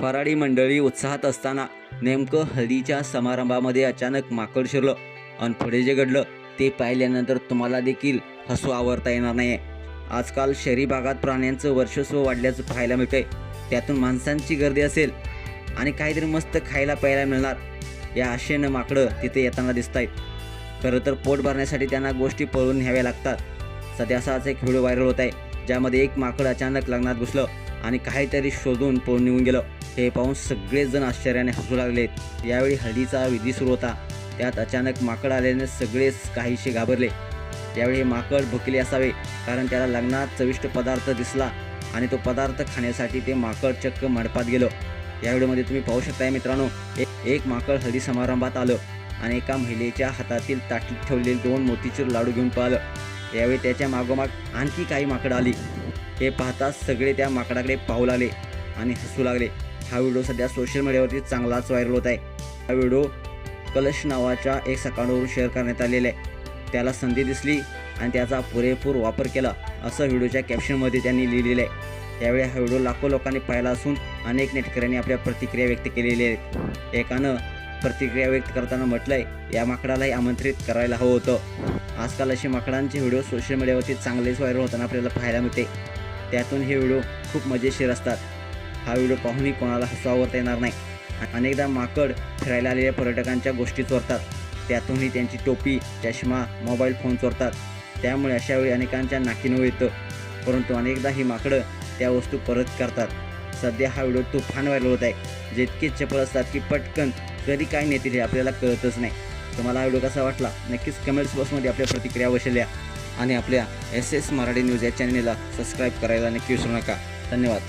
फराडी मंडळी उत्साहात असताना नेमकं हळदीच्या समारंभामध्ये अचानक माकड शिरलं आणि पुढे जे घडलं ते पाहिल्यानंतर तुम्हाला देखील हसू आवरता येणार नाही आजकाल शहरी भागात प्राण्यांचं वर्चस्व वाढल्याचं पाहायला मिळतंय. त्यातून माणसांची गर्दी असेल आणि काहीतरी मस्त खायला प्यायला मिळणार या आशेनं माकडं तिथे येताना दिसत आहेत खरं तर पोट भरण्यासाठी त्यांना गोष्टी पळून न्याव्या लागतात. सध्या असाच एक व्हिडिओ व्हायरल होत आहे ज्यामध्ये एक माकड अचानक लग्नात घुसलं आणि काहीतरी शोधून पळून निघून गेलं. हे पाहून सगळेच जण आश्चर्याने हसू लागलेत यावेळी हळदीचा विधी सुरू होता. त्यात अचानक माकड आल्याने सगळेच काहीसे घाबरले. यावेळी हे माकड भुकले असावे कारण त्याला लग्नात चविष्ट पदार्थ दिसला आणि तो पदार्थ खाण्यासाठी ते माकड चक्क मंडपात गेलं. या व्हिडिओमध्ये तुम्ही पाहू शकताय मित्रांनो एक एक माकड हळदी समारंभात आलं आणि एका महिलेच्या हातातील ताटीत ठेवलेले दोन मोतीचूर लाडू घेऊन पाहिलं यावेळी त्याच्या मागोमाग आणखी काही माकडं आली. हे पाहताच सगळे त्या माकडाकडे पाहू लागले आणि हसू लागले. हा व्हिडिओ सध्या सोशल मीडियावरती चांगलाच व्हायरल होत आहे. हा व्हिडिओ कलश नावाच्या एक अकाउंटवरून शेअर करण्यात आलेला आहे. त्याला संधी दिसली आणि त्याचा पुरेपूर वापर केला असं व्हिडिओच्या कॅप्शनमध्ये त्यांनी लिहिलेलं आहे. त्यावेळी हा व्हिडिओ लाखो लोकांनी पाहिला असून अनेक नेटकऱ्यांनी आपल्या प्रतिक्रिया व्यक्त केलेल्या आहेत. एकानं प्रतिक्रिया व्यक्त करताना म्हटलंय या माकडालाही आमंत्रित करायला हवं होतं. आजकाल असे माकडांचे व्हिडिओ सोशल मीडियावरती चांगलेच व्हायरल होताना आपल्याला पाहायला मिळते. त्यातून हे व्हिडिओ खूप मजेशीर असतात. हा व्हिडिओ पाहूनही कोणाला हसू येणार नाही. अनेकदा माकड फिरायला आलेल्या पर्यटकांच्या गोष्टी चोरतात. त्यातूनही त्यांची टोपी चष्मा मोबाईल फोन चोरतात. त्यामुळे अशावेळी अनेकांच्या नाकीनं येतं. परंतु अनेकदा ही माकडं त्या वस्तू परत करतात. सध्या हा व्हिडिओ तुफान व्हायरल होत आहे. जितके चपळ असतात की पटकन कधी काय नेतील हे आपल्याला कळतच नाही. तुम्हाला हा व्हिडिओ कसा वाटला? नक्कीच कमेंट्स बॉक्समध्ये आपल्या प्रतिक्रिया वशल्या आणि आपल्या एस एस मराठी न्यूज या चॅनेलला सबस्क्राईब करायला नक्की विसरू नका. धन्यवाद.